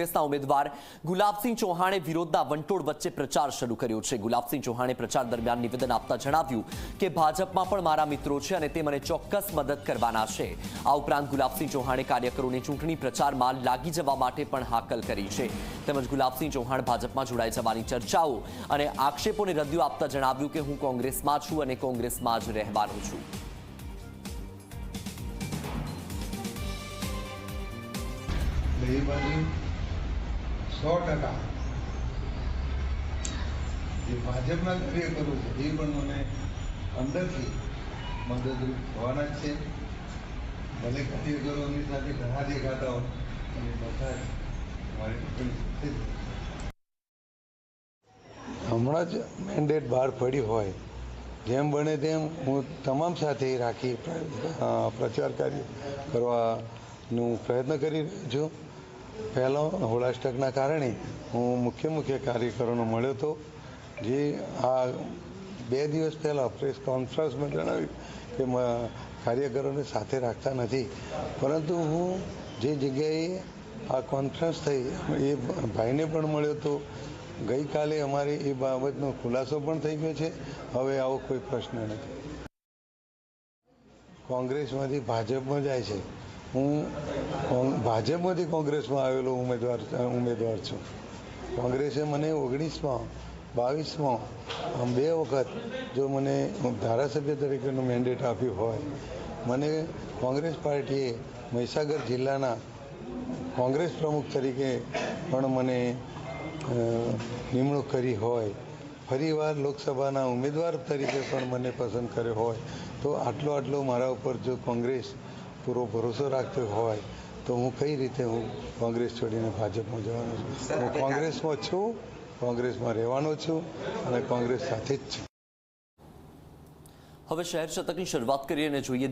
કોંગ્રેસના ઉમેદવાર ગુલાબસિંહ ચૌહાણે વિરોધના વંટોળ વચ્ચે પ્રચાર શરૂ કર્યો છે. ગુલાબસિંહ ચૌહાણે પ્રચાર દરમિયાન નિવેદન આપતા જણાવ્યું કે, ભાજપમાં પણ મારા મિત્રો છે અને તે મને ચોક્કસ મદદ કરવાના છે. આ ઉપરાંત ગુલાબસિંહ ચૌહાણે કાર્યકરોને ચૂંટણી પ્રચારમાં લાગી જવા માટે પણ હાકલ કરી છે. તેમજ ગુલાબસિંહ ચૌહાણ ભાજપમાં જોડાઈ જવાની ચર્ચાઓ અને આક્ષેપોને રદ્યો આપતા જણાવ્યું કે, હું કોંગ્રેસમાં છું અને કોંગ્રેસમાં જ રહેવાનો છું. એ બાજુ સો ટકા. જે ભાજપના કાર્યકરો છે, એ પણ મને અંદરથી મદદરૂપ થવાના જ છે. ભલે કાર્યકરોની સાથે ઘણા દેખાતા હોય, અને બધા જ મારી પોતાની હમણાં જ મેન્ડેટ બહાર પડી હોય. જેમ બને તેમ હું તમામ સાથે રાખી પ્રચાર કાર્ય કરવાનું પ્રયત્ન કરી રહ્યો છું. પહેલો હોળાષ્ટકના કારણે હું મુખ્ય મુખ્ય કાર્યકરોને મળ્યો હતો. જે આ બે દિવસ પહેલાં પ્રેસ કોન્ફરન્સમાં જણાવ્યું કે કાર્યકરોને સાથે રાખતા નથી. પરંતુ હું જે જગ્યાએ આ કોન્ફરન્સ થઈ, એ ભાઈને પણ મળ્યો હતો. ગઈકાલે અમારે એ બાબતનો ખુલાસો પણ થઈ ગયો છે. હવે આવો કોઈ પ્રશ્ન નથી. કોંગ્રેસમાંથી ભાજપમાં જાય છે. હું ભાજપમાંથી કોંગ્રેસમાં આવેલો ઉમેદવાર ઉમેદવાર છું. કોંગ્રેસે મને ઓગણીસમાં, બાવીસમાં બે વખત જો મને ધારાસભ્ય તરીકેનું મેન્ડેટ આપ્યું હોય, મને કોંગ્રેસ પાર્ટીએ મહીસાગર જિલ્લાના કોંગ્રેસ પ્રમુખ તરીકે પણ મને નિમણૂક કરી હોય, ફરીવાર લોકસભાના ઉમેદવાર તરીકે પણ મને પસંદ કર્યો હોય, તો આટલો આટલો મારા ઉપર જો કોંગ્રેસ પૂરો ભરોસો રાખતો હોય તો હું કઈ રીતે હું કોંગ્રેસ છોડીને ભાજપમાં જવાનો છું? હું કોંગ્રેસમાં છું કોંગ્રેસમાં રહેવાનો છું અને કોંગ્રેસ સાથે જ છું. હવે શહેર શતકની શરૂઆત કરીએ અને જોઈએ